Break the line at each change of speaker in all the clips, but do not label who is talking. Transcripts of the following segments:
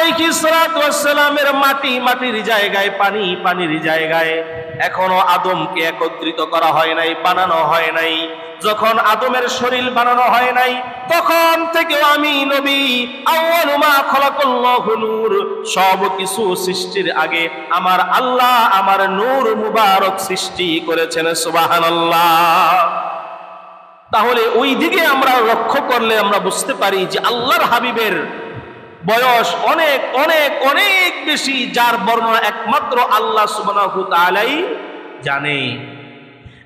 আলাইহিসসালামের মাটি মাটির জায়গায়, পানি পানির জায়গায়। এখনও আদমকে একত্রিত করা হয় নাই, বানানো হয় নাই। যখন আদমের শরীর বানানো হয় নাই, তখন থেকে আমি নবী, আউয়ালু মা খলাকাল্লাহু নূর। সব সৃষ্টির আগে আমার আল্লাহ আমার নূর মুবারক সৃষ্টি করেছেন, সুবহানাল্লাহ। তাহলে ওই দিকে আমরা লক্ষ্য করলে আমরা বুঝতে পারি যে আল্লাহর হাবিবের বয়স অনেক অনেক অনেক বেশি, যার বর্ণনা একমাত্র আল্লাহ সুবহানাহু তাআলাই জানে।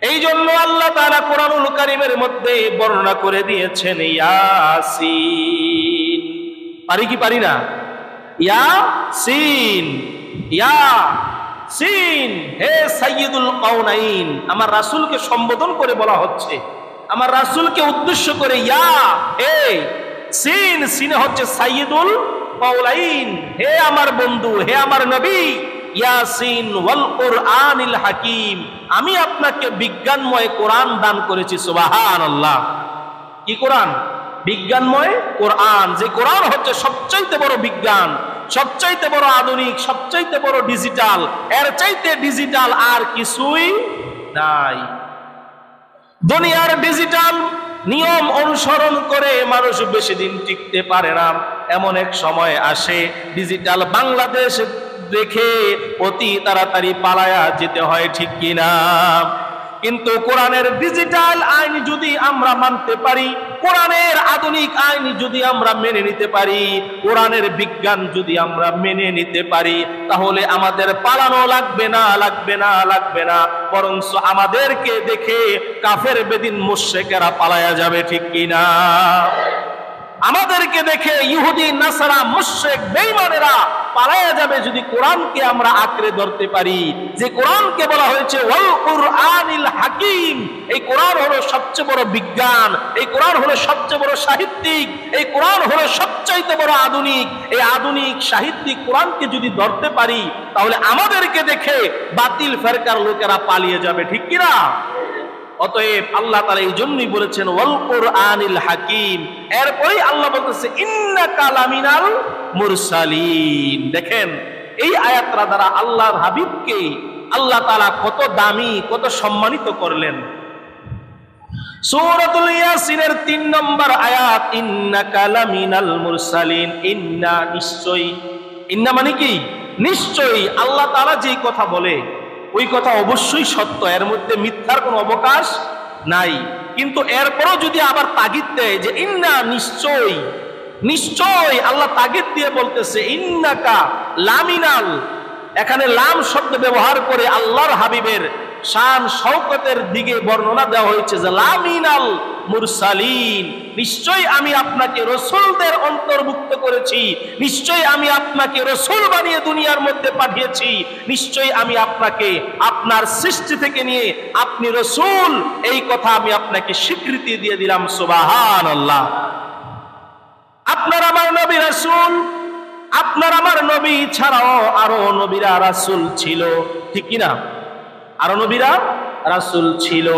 এই জন্য আল্লাহ তারা কোরআনুল কারীমের মধ্যে বর্ণনা করে দিয়েছেন, ইয়াসিন। পারি কি পারি না? ইয়াসিন ইয়া সিন হে সাইয়্যিদুল কাউনাইন আমার রাসূলকে সম্বোধন করে বলা হচ্ছে, আমার রাসূলকে উদ্দেশ্য করে, ইয়া হে সিন, সিনে হচ্ছে সাইয়্যিদুল কাউলাইন হে আমার বন্ধু, হে আমার নবী হাকিম। আমি আপনাকে বিজ্ঞানময় কোরআন দান করেছি, সুবহানাল্লাহ। কি কোরআন? বিজ্ঞানময় কোরআন। যে কোরআন হচ্ছে সবচাইতে বড় বিজ্ঞান, সবচাইতে বড় আধুনিক, সবচাইতে বড় ডিজিটাল। এর চাইতে ডিজিটাল আর কিছুই নাই। দুনিয়ার ডিজিটাল নিয়ম অনুসরণ করে মানুষ বেশি দিন টিকতে পারে না। এমন এক সময় আসে ডিজিটাল বাংলাদেশ দেখে অতি তাড়াতাড়ি পালায়া যেতে হয় ঠিক কিনা। কিন্তু কোরআনের ডিজিটাল আইন যদি আমরা মানতে পারি কোরআনের আধুনিক আইন যদি আমরা মেনে নিতে পারি, কোরআনের বিজ্ঞান যদি আমরা মেনে নিতে পারি, তাহলে আমাদের পালানো লাগবে না লাগবে না লাগবে না। বরঞ্চ আমাদেরকে দেখে কাফের বেদিন মুশেকেরা পালায়া যাবে, ঠিক কিনা? আমাদেরকে দেখে ইহুদি, নাসারা মুশেক বেঈমানেরা পালায়া যাবে যদি কোরআনকে আমরা আঁকড়ে ধরতে পারি। যে কোরআনকে বলা হয়েছে, ওয়াল কুরআনিল হাকিম এই কোরআন হলো সবচেয়ে বড় বিজ্ঞান, এই কোরআন হলো সবচেয়ে বড় সাহিত্যিক, এই কোরআন হলো সবচাইতে বড় আধুনিক। এই আধুনিক সাহিত্যিক কোরআনকে যদি ধরতে পারি, তাহলে আমাদেরকে দেখে বাতিল ফেরকার লোকেরা পালিয়ে যাবে, ঠিক কিনা? অতএব আল্লাহ তারা এই জন্যই বলেছেন, ওয়াল কোরআনিল হাকিম। এরপরেই আল্লাহ বলতেছে ইন্না কালামিনাল মুরসালিন। দেখেন, এই আয়াতরা দ্বারা আল্লাহর হাবিবকে আল্লাহ তাআলা কত দামি, কত সম্মানিত করলেন। সূরাতুল ইয়াসিনের 3 নম্বর আয়াত ইন্না কালামিনাল মুরসালিন। ইন্না নিশ্চয়ই, ইন্না মানে কি? নিশ্চয়ই আল্লাহ তাআলা যেই কথা বলে ওই কথা অবশ্যই সত্য। এর মধ্যে মিথ্যার কোনো অবকাশ নাই। কিন্তু এরপরও যদি আবার তাগিদ দেয় যে, ইন্না নিশ্চয়ই নিশ্চয় আল্লাহ তাগিদ দিয়ে বলতেছে, ইন্নাকা লামিনাল। এখানে লাম শব্দ ব্যবহার করে আল্লাহর হাবিবের শান শওকতের দিকে বর্ণনা দেওয়া হয়েছে যে লামিনাল মুরসালিন নিশ্চয় আমি আপনাকে রসুলদের অন্তর্ভুক্ত করেছি নিশ্চয় আমি আপনাকে রসুল বানিয়ে দুনিয়ার মধ্যে পাঠিয়েছি নিশ্চয় আমি আপনাকে আপনার সৃষ্টি থেকে নিয়ে আপনি রসুল, এই কথা আমি আপনাকে স্বীকৃতি দিয়ে দিলাম সুবাহান আল্লাহ আপনার আমার নবী রাসূল, আপনার আমার নবী ছাড়াও আরও নবীরা রাসূল ছিল, ঠিক কি না আরও নবীরা রাসূল ছিল।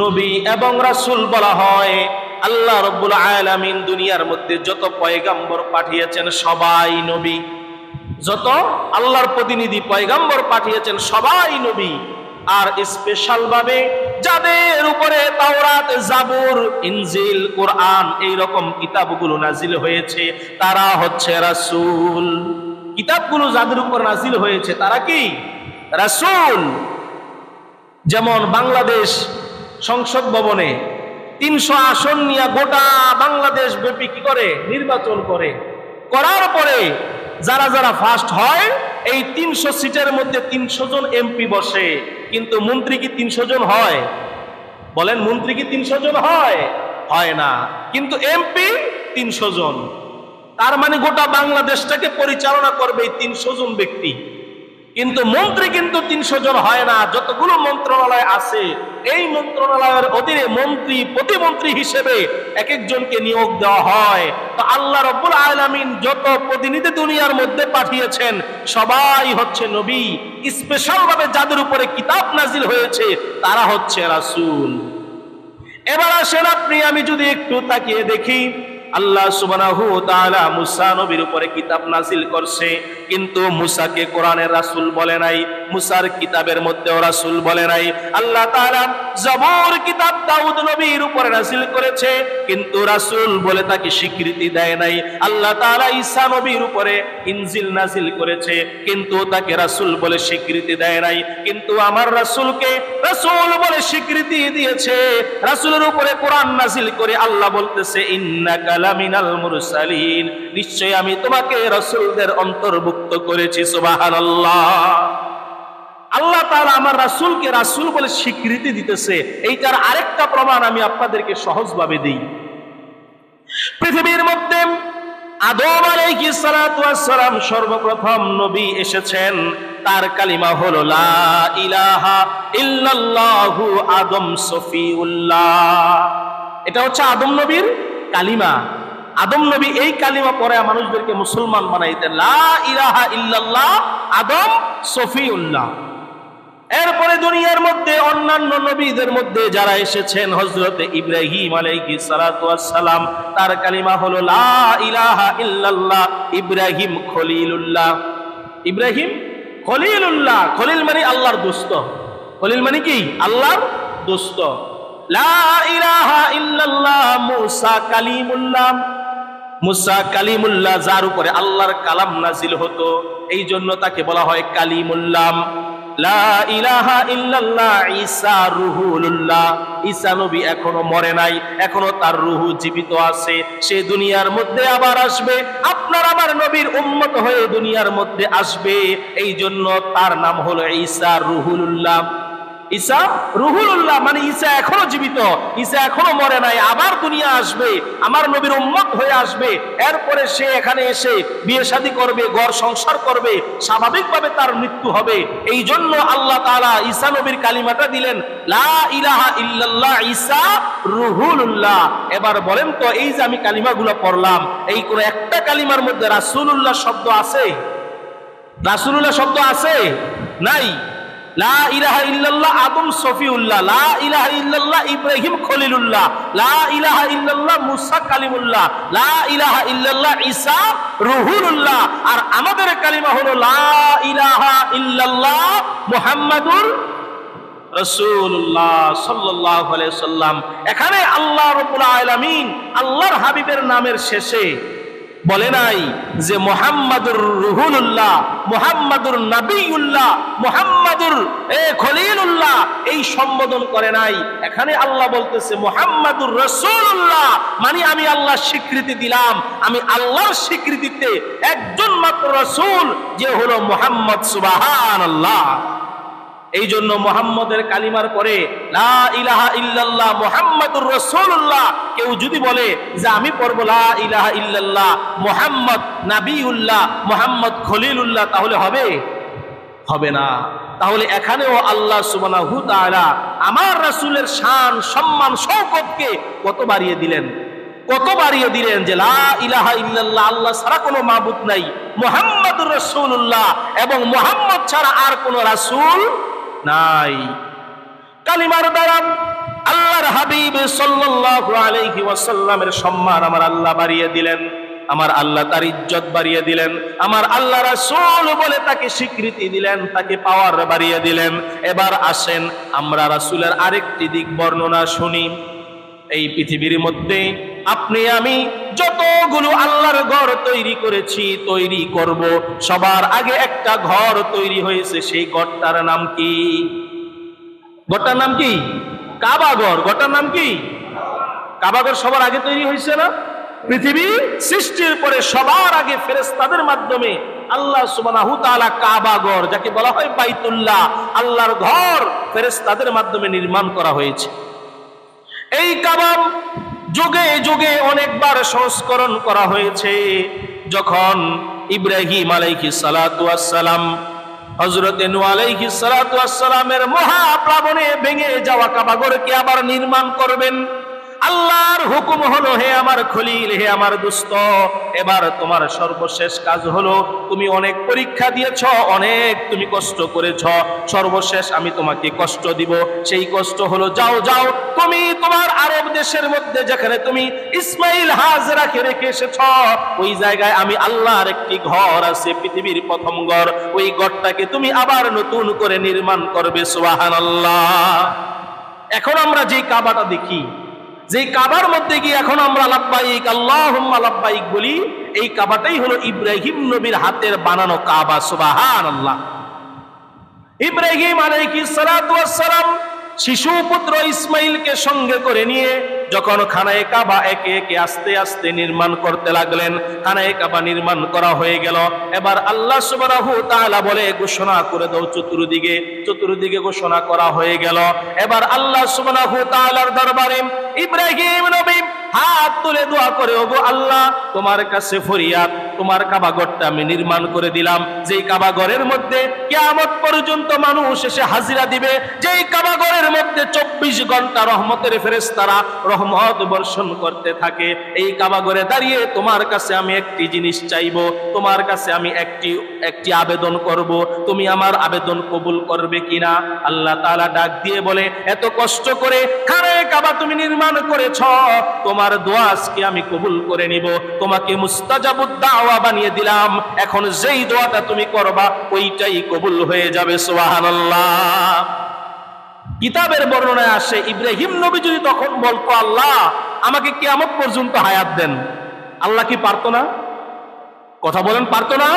নবী এবং রাসূল বলা হয়, আল্লাহ রব্বুল আলামিন দুনিয়ার মধ্যে যত পয়গাম্বর পাঠিয়েছেন সবাই নবী। যত আল্লাহর প্রতিনিধি পয়গাম্বর পাঠিয়েছেন সবাই নবী। আর স্পেশাল ভাবে যাদের উপরে তাওরাত, জাবুর, ইনজিল, কোরআন এই রকম কিতাবগুলো নাজিল হয়েছে, তারা হচ্ছে রাসূল। কিতাবগুলো যাদের উপর নাজিল হয়েছে তারা কি? রাসূল। যেমন বাংলাদেশ সংসদ ভবনে তিনশো আসন নিয়ে গোটা বাংলাদেশ ব্যাপী কি করে? নির্বাচন করে। করার পরে যারা যারা ফার্স্ট হয়, এই তিনশো সিটের মধ্যে তিনশো জন এমপি বসে। কিন্তু মন্ত্রী কি তিনশো জন হয়? বলেন, মন্ত্রী কি তিনশো জন হয়? হয় না। কিন্তু এমপি তিনশো জন। তার মানে গোটা বাংলাদেশটাকে পরিচালনা করবে এই তিনশো জন ব্যক্তি। কিন্তু মন্ত্রী কিন্তু তিনশো জন হয় না। যতগুলো মন্ত্রণালয় আছে, এই মন্ত্রণালয়ের অধীনে মন্ত্রী, প্রতিমন্ত্রী হিসেবে এক একজনকে নিয়োগ দেওয়া হয়। তো আল্লাহ রব্বুল আলামিন যত প্রতিনিধি দুনিয়ার মধ্যে পাঠিয়েছেন, সবাই হচ্ছে নবী। স্পেশাল ভাবে যাদের উপরে কিতাব নাজিল হয়েছে, তারা হচ্ছে রাসূল। এবার আসেন আপনি, আমি যদি একটু তাকিয়ে দেখি, আল্লাহ তাআলা মুসা নবীর উপরে কিতাব নাজিল করছে। কিন্তু মুসাকে কোরআনের রাসূল বলে নাই, মুসার কিতাবের মধ্যেও রাসূল বলে নাই। আল্লাহ তাআলা জবর কিতাব দাউদ নবীর উপরে নাজিল করেছে, কিন্তু রাসূল বলে তাকে স্বীকৃতি দেয় নাই। আল্লাহ তাআলা ঈসা নবীর উপরে ইনজিল নাজিল করেছে, কিন্তু তাকে রাসুল বলে স্বীকৃতি দেয় নাই। কিন্তু আমার রাসূলকে রাসূল বলে স্বীকৃতি দিয়েছে, রাসূলের উপরে কোরআন নাজিল করে আল্লাহ বলতেছে, ইন্নাকা লামিনাল মুরসালিন। নিশ্চয় আমি তোমাকে রাসূলদের অন্তর্ভুক্ত করেছি, সুবহানাল্লাহ। আল্লাহ তাআলা আমার রাসূলকে রাসূল বলে স্বীকৃতি দিতেছে। এইটার আরেকটা প্রমাণ আমি আপনাদেরকে সহজভাবে দিই। পৃথিবীর মধ্যে আদম আলাইহিস সালাতু সর্বপ্রথম নবী এসেছেন। তার কালিমা হলো, লা ইলাহা ইল্লাল্লাহু এটা হচ্ছে আদম নবীর কালিমা। আদম নবী এই কালিমা পরে মানুষদেরকে মুসলমান বানাইতেন লা ইলাহা ইল্লাল্লাহ আদম সফিউল্লাহ। এরপরে দুনিয়ার মধ্যে অন্যান্য নবীদের মধ্যে যারা এসেছেন হজরত ইব্রাহিম আলাইহি সালাম তার কালিমা হলো, লা ইলাহা ইল্লাল্লাহ ইব্রাহিম খলিলুল্লাহ। ইব্রাহিম খলিলুল্লাহ, খলিল মানে আল্লাহর দোস্ত। খলিল মানে কি? আল্লাহর দোস্ত। লা ইলাহা ইল্লাল্লাহ মুসা কালিমুল্লাহ। মুসা কালিমুল্লাহ যার উপরে আল্লাহর কালাম নাজিল হতো, এই জন্য তাকে বলা হয় কালিমুল্লাম। নবী এখনও মরে নাই তার রুহু জীবিত আছে। সে দুনিয়ার মধ্যে আবার আসবে, আপনার আমার নবীর উম্মত হয়ে দুনিয়ার মধ্যে আসবে। এই জন্য তার নাম হলো ঈসা ঈসা রুহুল্লাহ মানে ঈসা এখনও জীবিত, ঈসা এখনও মরে নাই, আবার দুনিয়া আসবে, আমার নবীর উম্মত হয়ে আসবে, এরপরে সে এখানে এসে বিয়ে শাদী করবে গড় সংসার করবে, স্বাভাবিকভাবে তার মৃত্যু হবে। এই জন্য আল্লাহ তাআলা ঈসা নবীর কালিমাটা দিলেন, লা ইলাহা ইল্লাল্লাহ ঈসা রুহুল্লাহ এবার বলেন তো, এই যে আমি কালিমাগুলো পড়লাম, এই কোন একটা কালিমার মধ্যে রাসূলুল্লাহ শব্দ আছে? রাসূলুল্লাহ শব্দ আছে? নাই? লা ইল্লাল্লাহ লা ইল্লাল্লাহ খলিলুল্লাহ, লা ইল্লাল্লাহ মুসা লা ইল্লাল্লাহ আর আমাদের কালিমা হলো লা ইলাহা সাল্লাম এখানে আল্লাহ রাব্বুল আলামিন আল্লাহর হাবিবের নামের শেষে বলে নাই যে মোহাম্মদুর রুহুল্লাহ মোহাম্মদুর নবীউল্লাহ, মোহাম্মদুর, এ খলিলুল্লাহ, এই সম্বোধন করে নাই। এখানে আল্লাহ বলতেছে, মোহাম্মদুর রসুল্লাহ মানে আমি আল্লাহ স্বীকৃতি দিলাম। আমি আল্লাহর স্বীকৃতিতে একজন মাত্র রসুল, যে হলো মোহাম্মদ সুবাহান আল্লাহ এই জন্য মোহাম্মদের কালিমার পরে, লা ইলাহা ইল্লাল্লাহ মোহাম্মদুর রসুল্লাহ কেউ যদি বলে যে আমি পড়ব লা ইলাহা ইল্লাল্লাহ মোহাম্মদ নাবিউল্লাহ, মোহাম্মদ খলিলুল্লাহ, তাহলে হবে? হবে না। তাহলে এখানেও আল্লাহ সুবহানাহু তাআলা আমার রাসূলের শান, সম্মান শৌকতকে কত বাড়িয়ে দিলেন? কত বাড়িয়ে দিলেন যে লা ইলাহা ইল্লাল্লাহ, আল্লাহ ছাড়া কোনো মাবুদ নাই, মোহাম্মদুর রাসূলুল্লাহ। এবং মোহাম্মদ ছাড়া আর কোনো রাসূল নাই। কালিমার দ্বারা আল্লাহর হাবিব সাল্লাল্লাহু আলাইহি ওয়াসাল্লামের সম্মান আমার আল্লাহ বাড়িয়ে দিলেন, আমার আল্লাহ তার ইজ্জত বাড়িয়ে দিলেন, আমার আল্লাহ রাসূল বলে তাকে স্বীকৃতি দিলেন, তাকে পাওয়ার বাড়িয়ে দিলেন। এবার আসেন, আমরা রাসূলের আরেকটি দিক বর্ণনা শুনি। এই পৃথিবীর মধ্যে আপনি, আমি যতগুলো আল্লাহর ঘর তৈরি করেছি, তৈরি করব। সবার আগে একটা ঘর তৈরি হয়েছে, সেই ঘরটার নাম কি? ঘরটার নাম কি? কাবাগর ঘরটার নাম কি? কাবাগর সবার আগে তৈরি হয়েছে না? পৃথিবী সৃষ্টির পরে সবার আগে ফেরেস্তাদের মাধ্যমে আল্লাহ সুবহানাহু তাআলা কাবাগর যাকে বলা হয় বাইতুল্লাহ, আল্লাহর ঘর ফেরেস্তাদের মাধ্যমে নির্মাণ করা হয়েছে। এই কাবাব যুগে যুগে অনেকবার সংস্করণ করা হয়েছে। যখন ইব্রাহিম আলাইহি সালাম হযরত নূহ আলাইহি সালাতু সালামের মহাপ্লাবনে ভেঙে যাওয়া কাবাগরকে আবার নির্মাণ করবেন আল্লাহর হুকুম হলো, হে আমার খলিল, হে আমার দুস্ত, এবার তোমার সর্বশেষ কাজ হলো, তুমি অনেক পরীক্ষা দিয়েছ, অনেক তুমি কষ্ট করেছ, সর্বশেষ আমি তোমাকে কষ্ট দিব। সেই কষ্ট হলো, যাও যাও, তুমি তোমার আরব দেশের মধ্যে যেখানে তুমি ইসমাইল হাজরাকে রেখে এসেছ, ওই জায়গায় আমি আল্লাহর একটি ঘর আছে, পৃথিবীর প্রথম ঘর। ওই ঘরটাকে তুমি আবার নতুন করে নির্মাণ করবে সুবাহান আল্লাহ এখন আমরা যে কাবাটা দেখি যে কাবার মধ্যে গিয়ে এখন আমরা লাব্বাইক আল্লাহ লাব্বাইক বলি, এই কাবাটাই হলো ইব্রাহিম নবীর হাতের বানানো কাবা সুবাহান আল্লাহ ইব্রাহিম আলাইকি সালাম শিশু পুত্র ইসমাইলকে সঙ্গে করে নিয়ে যখন খানায় কাবা একে একে আস্তে আস্তে নির্মাণ করতে লাগলেন, খানায় কাবা নির্মাণ করা হয়ে গেল। এবার আল্লাহ সুবহানাহু তাআলা বলে, ঘোষণা করে দাও চতুর্দিকে। চতুর্দিকে ঘোষণা করা হয়ে গেল। এবার আল্লাহ সুবহানাহু তাআলার দরবারে, ইব্রাহিম নবী, হাত তুলে দোয়া করে, ওগো আল্লাহ, তোমার কাছে ফরিয়াদ, তোমার কাবাগরটা আমি নির্মাণ করে দিলাম। যেই কাবাগরের মধ্যে কিয়ামত পর্যন্ত মানুষ এসে হাজিরা দিবে, যেই কাবাগরের মধ্যে চব্বিশ ঘণ্টা রহমতের ফেরেস্তারা রহমত বর্ষণ করতে থাকে। এই কাবাগরে দাঁড়িয়ে তোমার কাছে আমি একটি জিনিস চাইব, তোমার কাছে আমি একটি একটি আবেদন করব। তুমি আমার আবেদন কবুল করবে কিনা? আল্লাহ তাআলা ডাক দিয়ে বলে, এত কষ্ট করে খানে কাবা তুমি নির্মাণ করেছ? তোমার দোয়া আজকে আমি কবুল করে নিব। তোমাকে মুস্তাজাবুদ দাওয়া বানিয়ে দিলাম। এখন যেই দোয়াটা তুমি করবা, ওইটাই কবুল হয়ে যাবে, সুবহানাল্লাহ। কিতাবের বর্ণনায় আসে, ইব্রাহিম নবী যদি তখন বলতো, আল্লাহ, আমাকে কিয়ামত পর্যন্ত হায়াত দেন। আল্লাহ কি পারতো না? কথা বলেন, পারতো না?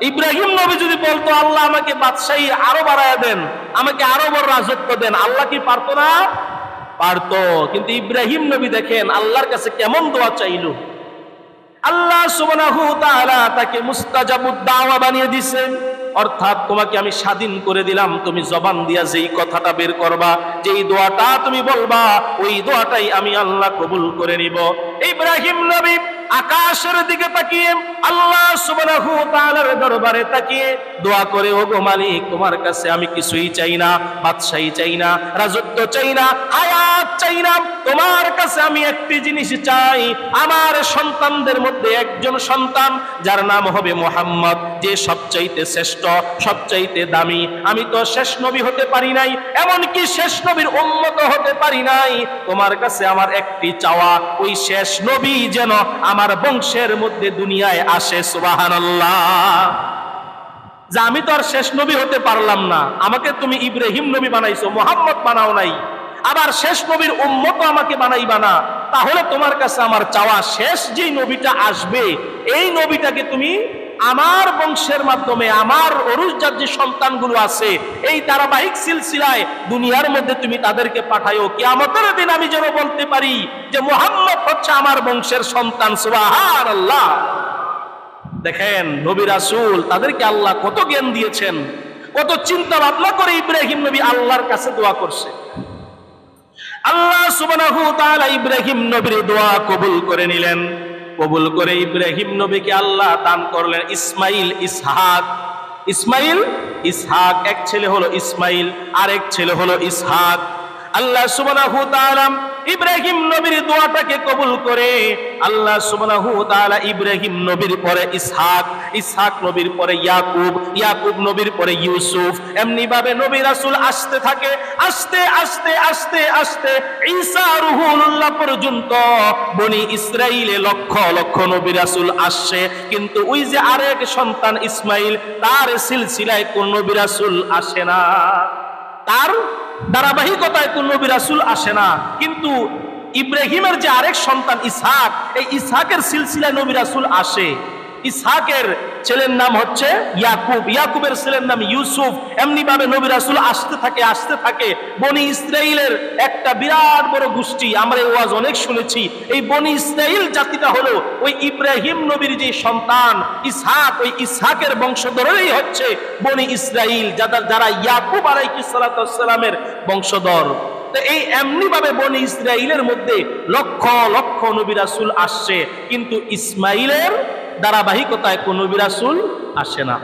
ইব্রাহিম নবী যদি বলতো, আল্লাহ, আমাকে বাদশাহী আরও বাড়ায় দেন, আমাকে আরও বড় রাজত্ব দেন, আল্লাহ কি পারতো না? পারতো। কিন্তু ইব্রাহিম নবী দেখেন, আল্লাহর কাছে কেমন দোয়া চাইলো। আল্লাহ সুবহানাহু তাআলা তাকে মুস্তাজাবুদ দাওয়া বানিয়ে দিয়েছেন। অর্থাৎ তোমাকে আমি স্বাধীন করে দিলাম, তুমি জবান দিয়া যেই কথাটা বের করবা, যেই দোয়াটা তুমি বলবা, ওই দোয়াটাই আমি আল্লাহ কবুল করে নিব। ইব্রাহিম নবী আকাশের দিকে তাকিয়ে, আল্লাহ সুবহানাহু তাআলার দরবারে তাকিয়ে দোয়া করে, ওগো মালিক, তোমার কাছে আমি কিছুই চাই না, বাদশাহী চাই না, রাজত্ব চাই না, হায়াত চাই না তোমার কাছে আমি একটি জিনিস চাই। আমার সন্তানদের মধ্যে একজন সন্তান, যার নাম হবে মোহাম্মদ, যে সবচাইতে শ্রেষ্ঠ, সবচাইতে দামি। আমি তো শেষ নবী হতে পারি নাই, এমনকি শেষ নবীর উন্মত হতে পারি নাই। তোমার কাছে আমার একটি চাওয়া, ওই শেষ নবী যেন আমার বংশের মধ্যে দুনিয়ায় আসে, সুবহানাল্লাহ। যে আমি তো আর শেষ নবী হতে পারলাম না, আমাকে তুমি ইব্রাহিম নবী বানাইছো, মোহাম্মদ বানাও নাই। আবার শেষ নবীর উম্মত আমাকে বানাইবা না। তাহলে তোমার কাছে আমার চাওয়া শেষ যেই নবীটা আসবে, এই নবীটাকে তুমি আমার বংশের মাধ্যমে, আমার অরুজার যে সন্তানগুলো আছে, এই ধারাবাহিক সিলসিলায় দুনিয়ার মধ্যে তুমি তাদেরকে পাঠাইও। কিয়ামতের দিন আমি যেন বলতে পারি যে মোহাম্মদ হচ্ছে আমার বংশের সন্তান সুবাহান আল্লাহ দেখেন, নবী রাসূল তাদেরকে আল্লাহ কত জ্ঞান দিয়েছেন, কত চিন্তা ভাবনা করে ইব্রাহিম নবী আল্লাহর কাছে দোয়া করছে। আল্লাহ সুবহানাহু তাআলা ইব্রাহিম নবীর দোয়া কবুল করে নিলেন। কবুল করে ইব্রাহিম নবীকে আল্লাহ দান করলেন ইসমাইল ইসহাক। ইসমাইল ইসহাক, এক ছেলে হলো ইসমাইল, আরেক ছেলে হলো ইসহাক। আল্লাহ সুবহানাহু তাআলা ইব্রাহিম নবীর দোয়াটাকে কবুল করে আল্লাহ সুবহানাহু তাআলা ইব্রাহিম নবীর পরে ইসহাক ইসহাক নবীর পরে ইয়াকুব ইয়াকুব নবীর পরে ইউসুফ এমনি ভাবে নবী রাসূল আসতে থাকে, আস্তে আস্তে আস্তে আস্তে ঈসা রুহুল্লাহ পর্যন্ত বনি ইসরাইলে লক্ষ লক্ষ নবী রাসূল আসছে। কিন্তু ওই যে আরেক সন্তান ইসমাইল, তার সিলসিলায় কোন নবী রাসূল আসে না। তার ধারাবাহিকতায় কোন নবী রাসুল আসে না। কিন্তু ইব্রাহিমের যে আরেক সন্তান ইসহাক, এই ইসহাকের সিলসিলায় নবী রাসুল আসে। ইসহাকের ছেলের নাম হচ্ছে ইয়াকুব। ইয়াকুবের ছেলের নাম ইউসুফ। এমনি ভাবে নবী রাসূল আসতে থাকে আসতে থাকে। বনি ইসরাইলের একটা বিরাট বড় গোষ্ঠী। আমরা এই ওয়াজ অনেক শুনেছি। এই বনি ইসরাইল জাতিটা হলো ওই ইব্রাহিম নবীর যে সন্তান, ইসহাক। ওই ইসহাকের বংশধরেই হচ্ছে বনি ইসরাইল যারা যারা ইয়াকুব আলাইহিস সালামের বংশধর। এই এমনি ভাবে বনি ইসরাইলের মধ্যে লক্ষ লক্ষ নবী রাসূল আসছে। কিন্তু ইসমাইলের ধারাবাহিকতায় কোন বিরাসুল আসে না।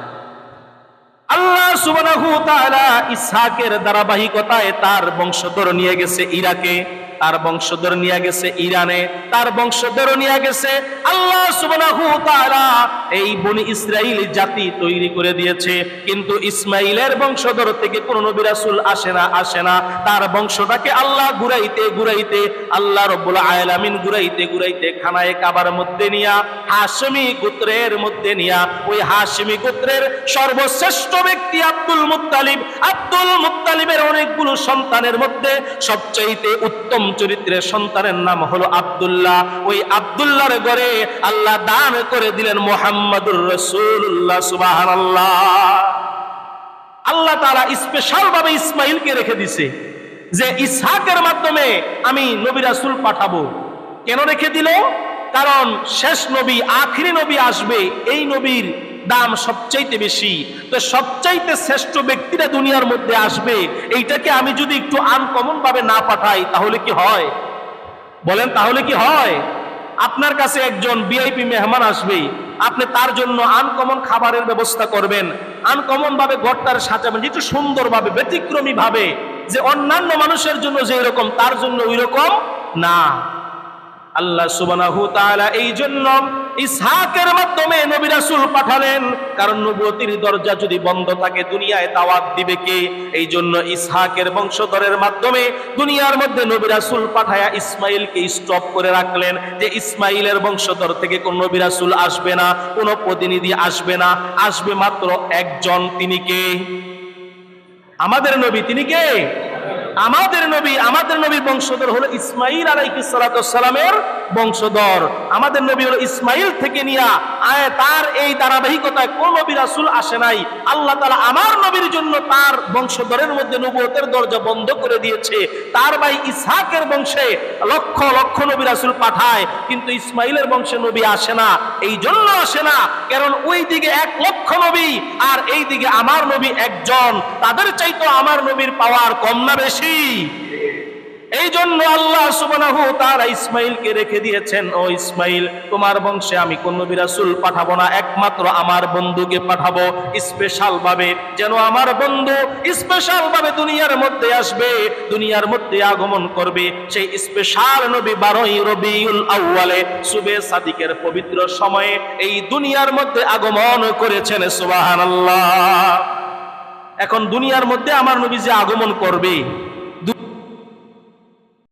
আল্লাহ সুবহানাহু তাআলা ইসহাকের ধারাবাহিকতায় তার বংশধর নিয়ে গেছে ইরাকে, তার বংশধর নিয়ে গেছে ইরানে, তার বংশধর নিয়ে গেছে। আল্লাহ সুবহানাহু ওয়া তাআলা এই বনি ইসরাইল জাতি তৈরি করে দিয়েছে। কিন্তু ইসমাইলের বংশধর থেকে কোন নবী রাসূল আসে না আসে না। তার বংশটাকে আল্লাহ ঘুরাইতে ঘুরাইতে, আল্লাহ রব্বুল আলামিন ঘুরাইতে ঘুরাইতে খানায় কাবার মধ্যে নিয়া, হাশমি গোত্রের মধ্যে নিয়া, ওই হাশমি গোত্রের সর্বশ্রেষ্ঠ ব্যক্তি আব্দুল মুত্তালিব, আব্দুল মুত্তালিবের অনেকগুলো সন্তানের মধ্যে সবচাইতে উত্তম চরিত্রের সন্তানের নাম হলো আব্দুল্লাহ। ওই আব্দুল্লাহর ঘরে আল্লাহ দান করে দিলেন মোহাম্মদুর রসুল্লাহ সুবহানাল্লাহ। আল্লাহ তারা স্পেশাল ভাবে ইসমাইলকে রেখে দিছে যে ইসহাকের মাধ্যমে আমি নবী রাসূল পাঠাবো। কেন রেখে দিল? কারণ শেষ নবী, আখিরি নবী আসবে, এই নবীর দাম সবচাইতে বেশি। তো সবচাইতে শ্রেষ্ঠ ব্যক্তিরা দুনিয়ার মধ্যে আসবে, এইটাকে আমি যদি একটু আনকমন ভাবে না পাঠাই, তাহলে কি হয়? বলেন, তাহলে কি হয়? আপনার কাছে একজন ভিআইপি মেহমান আসবে, আপনি তার জন্য আনকমন খাবারের ব্যবস্থা করবেন। আনকমন ভাবে ঘরটার সাজাবেন যেটা সুন্দরভাবে ব্যতিক্রমী ভাবে যে অন্যান্য মানুষের জন্য যে এরকম, তার জন্য ওই রকম না। আল্লাহ সুবহানাহু তাআলা এই জন্য ইসহাকের মাধ্যমে নবী রাসূল পাঠালেন। কারণ নবুয়তির দরজা যদি বন্ধ থাকে, দুনিয়ায় দাওয়াত দিবে কে? এই জন্য ইসহাকের বংশধরের মাধ্যমে দুনিয়ার মধ্যে নবী রাসূল পাঠায়া ইসমাইলকে স্টপ করে রাখলেন যে ইসমাইলের বংশধর থেকে কোন নবী রাসূল আসবে না, কোন প্রতিনিধি আসবে না। আসবে মাত্র একজন, তিনি কে? আমাদের নবী, তিনি কে? আমাদের নবী, আমাদের নবীর বংশধর হলো ইসমাইল আলাইহিস সালামের বংশধর। আমাদের নবী হলো ইসমাইল থেকে নিয়া আয় তার এই ধারাবাহিকতায় কোন নবী রাসূল আসে নাই। আল্লাহ তাআলা আমার নবীর জন্য তার বংশধরের মধ্যে নবুয়তের দরজা বন্ধ করে দিয়েছে। তার ভাই ইসহাকের বংশে লক্ষ লক্ষ নবী রাসূল পাঠায়, কিন্তু ইসমাইলের বংশে নবী আসে না। এই জন্য আসে না, কারণ ওই দিকে এক লক্ষ নবী আর এই দিকে আমার নবী একজন। তাদের চাইতো আমার নবীর পাওয়ার কম না বেশি। এই জন্য আল্লাহ সুবহানাহু তাআলা ইসমাইলকে রেখে দিয়েছেন, ও ইসমাইল তোমার বংশে আমি কোন বিরাসুল পাঠাবো না, একমাত্র আমার বন্ধুকে পাঠাবো। স্পেশাল ভাবে যেন আমার বন্ধু স্পেশাল ভাবে দুনিয়ার মধ্যে আসবে, দুনিয়ার মধ্যে আগমন করবে। সেই স্পেশাল নবী বারোই রবিউল আউয়ালে সুবে সাদিকের পবিত্র সময়ে এই দুনিয়ার মধ্যে আগমন করেছেন, সুবহানাল্লাহ। এখন দুনিয়ার মধ্যে আমার নবী যে আগমন করবে